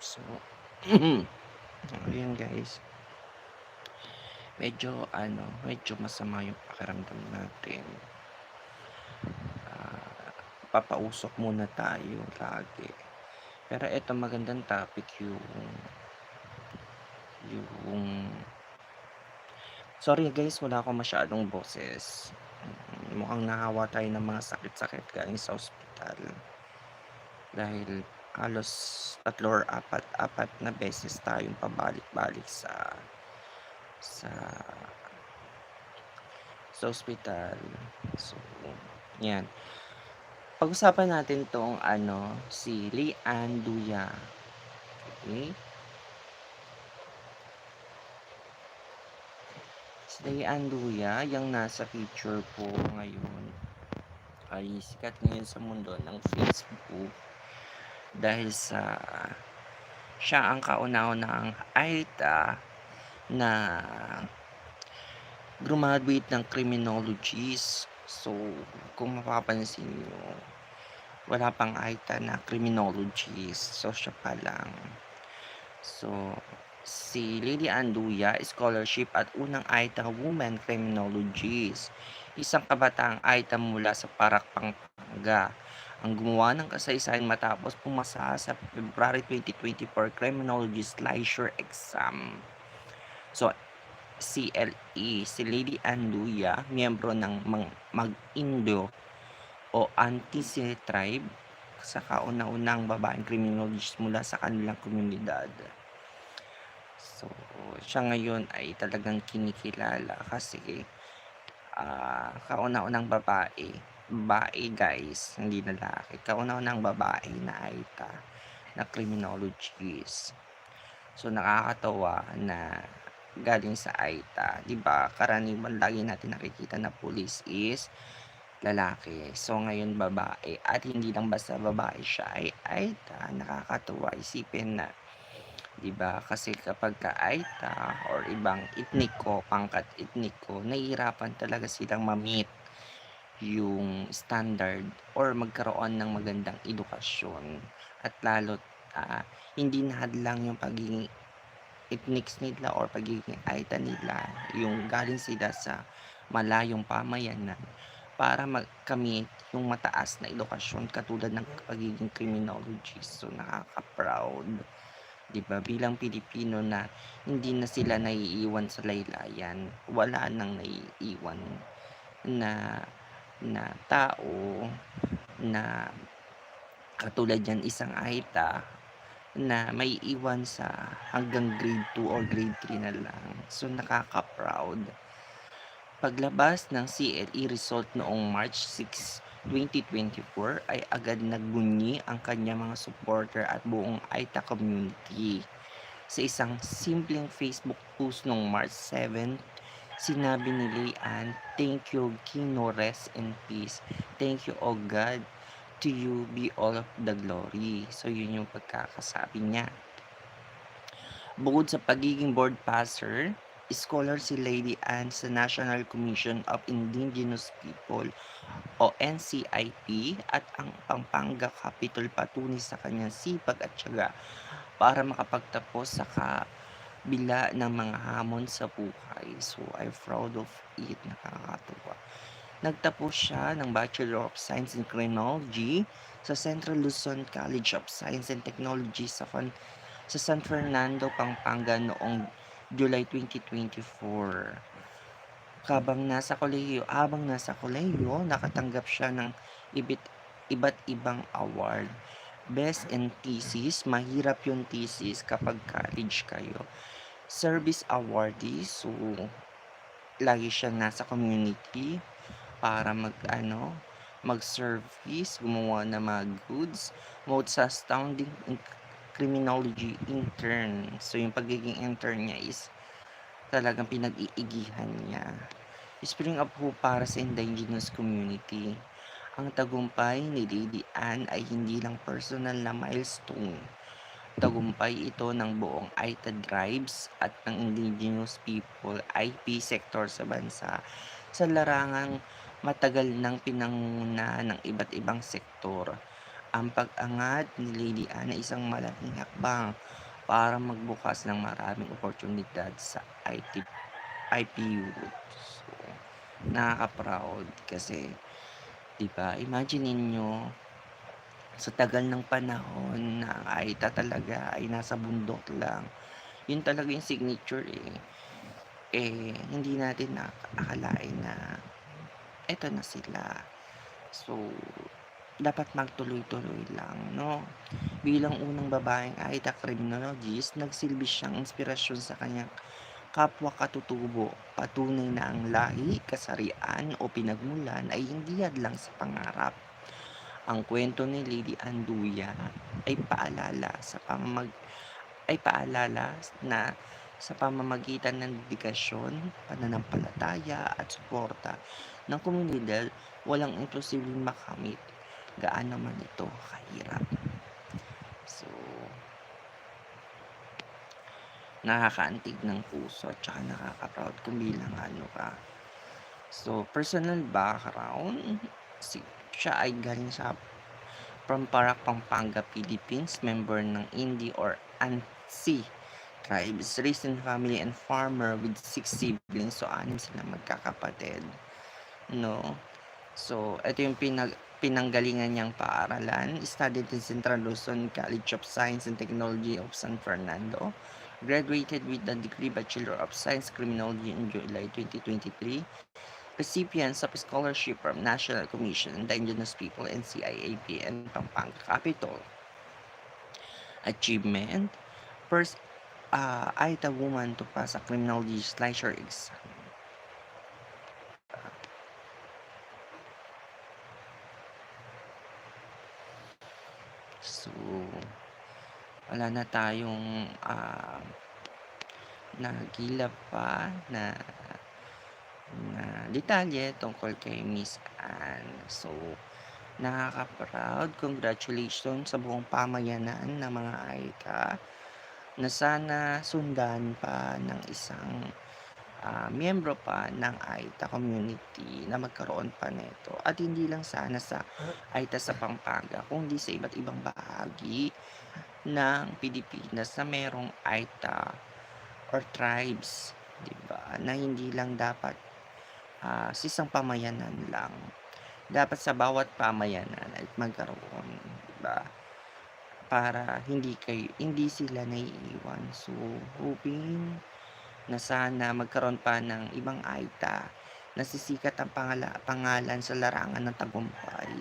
So, ayun guys. Medyo ano, medyo masama yung pakiramdam natin. Ah, papausok muna tayo lagi. Pero eto magandang topic yung yung sorry guys, wala akong masyadong boses. Mm, mukhang nahawa tayo ng mga sakit-sakit galing sa ospital. Dahil halos 3 or 4, 4 na beses tayong pabalik-balik sa sa sa ospital. So, 'yan. Pag-usapan natin 'tong ano, si Lian Duya. Okey? Si Lian Duya, yang nasa picture po ngayon ay sikat ngayon sa mundo ng Facebook dahil sa siya ang kauna-unahang AITA na grumaduate ng criminologies. So, kung mapapansin niyo, wala pang AITA na criminologies. So, siya pa lang. So, si Lily Anduya, scholarship at unang AITA Women Criminologies. Isang kabataang AITA mula sa Parak, Pampanga ang gumawa ng kasaysayan matapos pumasa sa February 2024 Criminologist Licensure Exam. So, CLE, si Lady Anduya, miyembro ng Mag-Indo o Antisy tribe sa kauna-unang babaeng criminologist mula sa kanilang komunidad. So, siya ngayon ay talagang kinikilala kasi uh, kauna-unang babae babae guys, hindi lalaki. Kauna-unang babae na Aita na criminologist. So nakakatawa na galing sa Aita, 'di ba? Karaniwan lagi natin nakikita na police is lalaki. So ngayon babae at hindi lang basta babae siya ay Aita. Nakakatuwa isipin na 'di ba? Kasi kapag ka Aita or ibang etniko, pangkat etniko, nahihirapan talaga silang ma-meet yung standard or magkaroon ng magandang edukasyon. At lalo't ah, hindi nahadlang yung pagiging ethnics nila or pagiging aita nila. Yung galing sila sa malayong pamayanan para magkamit yung mataas na edukasyon katulad ng pagiging criminologist. So nakaka-proud. 'di ba? Bilang Pilipino na hindi na sila naiiwan sa laylayan, wala nang naiiwan na na tao na katulad yan isang Aita na may iwan sa hanggang grade 2 or grade 3 na lang. So nakaka-proud. Paglabas ng CLE result noong March 6, 2024 ay agad nagbunyi ang kanya mga supporter at buong Aita community. Sa isang simpleng Facebook post noong March 7, Sinabi ni Leanne, Thank you, King, no rest in peace. Thank you, O God. To you be all of the glory. So, yun yung pagkakasabi niya. Bukod sa pagiging board passer, scholar si Lady Anne sa National Commission of Indigenous People o NCIP at ang Pampanga Capital patunay sa kanyang sipag at syaga para makapagtapos sa ka bila ng mga hamon sa buhay. So, I'm proud of it. Nakakatuwa. Nagtapos siya ng Bachelor of Science in Criminology sa Central Luzon College of Science and Technology sa, Fan, sa San Fernando, Pampanga noong July 2024. Kabang nasa kolehiyo, habang nasa kolehiyo, nakatanggap siya ng ibit, iba't ibang award. Best in thesis, mahirap yung thesis kapag college kayo service awardee. So, lagi siya nasa community para mag ano, mag-service, gumawa ng mga goods, mode sa astounding criminology intern. So, yung pagiging intern niya is talagang pinag-iigihan niya. Spring up ho para sa indigenous community. Ang tagumpay ni Lady Anne ay hindi lang personal na milestone Tagumpay ito ng buong AITA tribes at ng indigenous people IP sector sa bansa sa larangang matagal ng pinanguna ng iba't ibang sektor. Ang pag-angat ni Lady Anne ay isang malaking hakbang para magbukas ng maraming oportunidad sa IT IPU. So, nakaka-proud kasi 'di ba, imagine ninyo sa tagal ng panahon na ang AITA talaga ay nasa bundok lang. Yun talaga yung signature, eh. Eh, hindi natin na na eto na sila. So, dapat magtuloy-tuloy lang 'no. Bilang unang babaeng AITA criminologist, nagsilbi siyang inspirasyon sa kanyang kapwa katutubo. Patunay na ang lahi, kasarian o pinagmulan ay hindi hadlang sa pangarap. Ang kwento ni Lady Anduya ay paalala sa pamamag ay paalala na sa pamamagitan ng dedikasyon, pananampalataya at suporta ng komunidad, walang imposibleng makamit, gaano man ito kahirap. So, nakakaantig ng puso at saka nakaka-proud kung bilang ano ka. So, personal background, si siya ay galing sa from Parac, Pampanga, Philippines, member ng Indi or Ansi tribes, raised in family and farmer with six siblings. So, anim sila magkakapatid. No? So, ito yung pinag pinanggalingan niyang paaralan. Studied in Central Luzon College of Science and Technology of San Fernando. Graduated with the degree Bachelor of Science Criminology in July 2023. Recipients of scholarship from National Commission on the Indigenous People and CIAP and Pampanga Capital. Achievement First uh, AITA woman to pass a criminology licensure exam. So, wala na tayong ah, nagilap pa na na detalye tungkol kay Miss Anne. So, nakaka-proud. Congratulations sa buong pamayanan ng mga AITA na sana sundan pa ng isang ah, miyembro pa ng AITA community na magkaroon pa nito. At hindi lang sana sa AITA sa Pampanga, kundi sa iba't ibang bahagi ng Pilipinas na merong AITA or tribes, 'di ba? Na hindi lang dapat ah, sa isang pamayanan lang. Dapat sa bawat pamayanan ay magkaroon, 'di ba? Para hindi kay hindi sila naiiwan. So, hoping na sana magkaroon pa ng ibang AITA na sisikat ang pangala pangalan sa larangan ng tagumpay.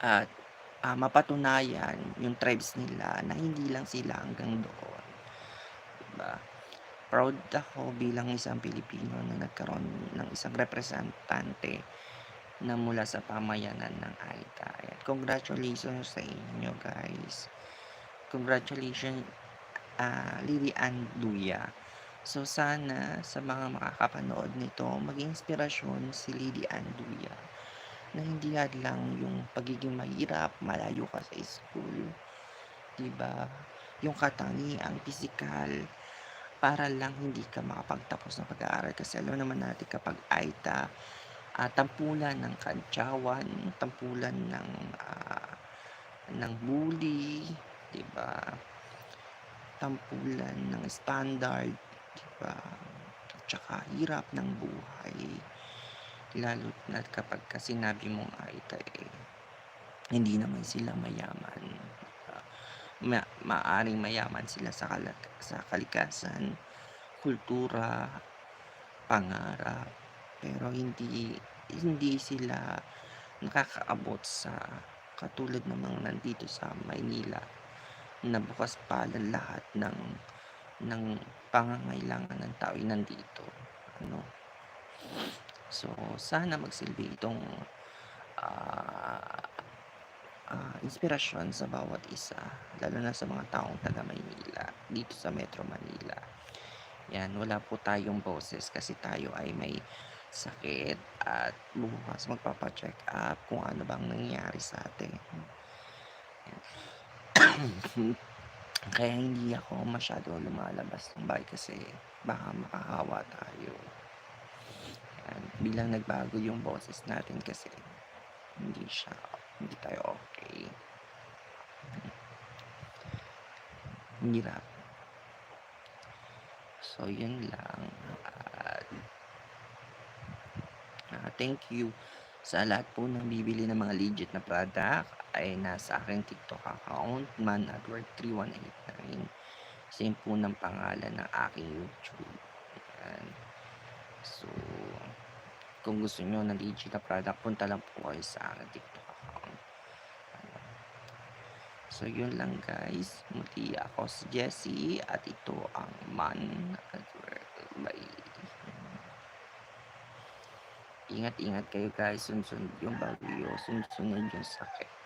At ah, mapatunayan yung tribes nila na hindi lang sila hanggang doon. 'Di ba? Proud ako bilang isang Pilipino na nagkaroon ng isang representante na mula sa pamayanan ng AITA. Ayan, congratulations sa inyo guys. Congratulations ah, Lily Ann Luya. So sana sa mga makakapanood nito, maging inspirasyon si Lily Ann Luya na hindi hadlang yung pagiging mahirap, malayo ka sa school, 'di ba? Yung katangiang pisikal para lang hindi ka makapagtapos ng pag-aaral kasi alam naman natin kapag AITA, ah, tampulan ng kantyawan, tampulan ng ah, ng bully, 'di ba? Tampulan ng standard, 'di ba? At saka hirap ng buhay. Lalo't na't kapagka sinabi mong AITA, eh, hindi naman sila mayaman? Ma maaaring mayaman sila sa kala sa kalikasan, kultura, pangarap, pero hindi hindi sila nakakaabot sa katulad ng mga nandito sa Maynila na bukas palad lahat ng ng pangangailangan ng tao ay nandito, ano. So, sana magsilbi itong ah, ah, inspirasyon sa bawat isa, lalo na sa mga taong taga Maynila, dito sa Metro Manila. 'Yan, wala po tayong boses kasi tayo ay may sakit at bukas magpapa-check-up kung ano bang nangyayari sa atin. Kaya hindi ako masyado lumalabas ng bahay kasi baka makahawa tayo. 'Yan, bilang nagbago yung boses natin kasi hindi siya hindi tayo okey. Ang hirap. So, yun lang at ah, thank you sa lahat po ng bibili ng mga legit na product ay nasa aking TikTok account, manatwork3189. Same po ng pangalan ng aking YouTube, ayan. So, kung gusto niyo ng legit na product, punta lang po kayo sa aking TikTok. So, yun lang guys. Muli ako si Jessie at ito ang Man at Work. Bye. Ingat-ingat kayo guys, sunod-sunod yung bagyo, sunod-sunod yung sakit.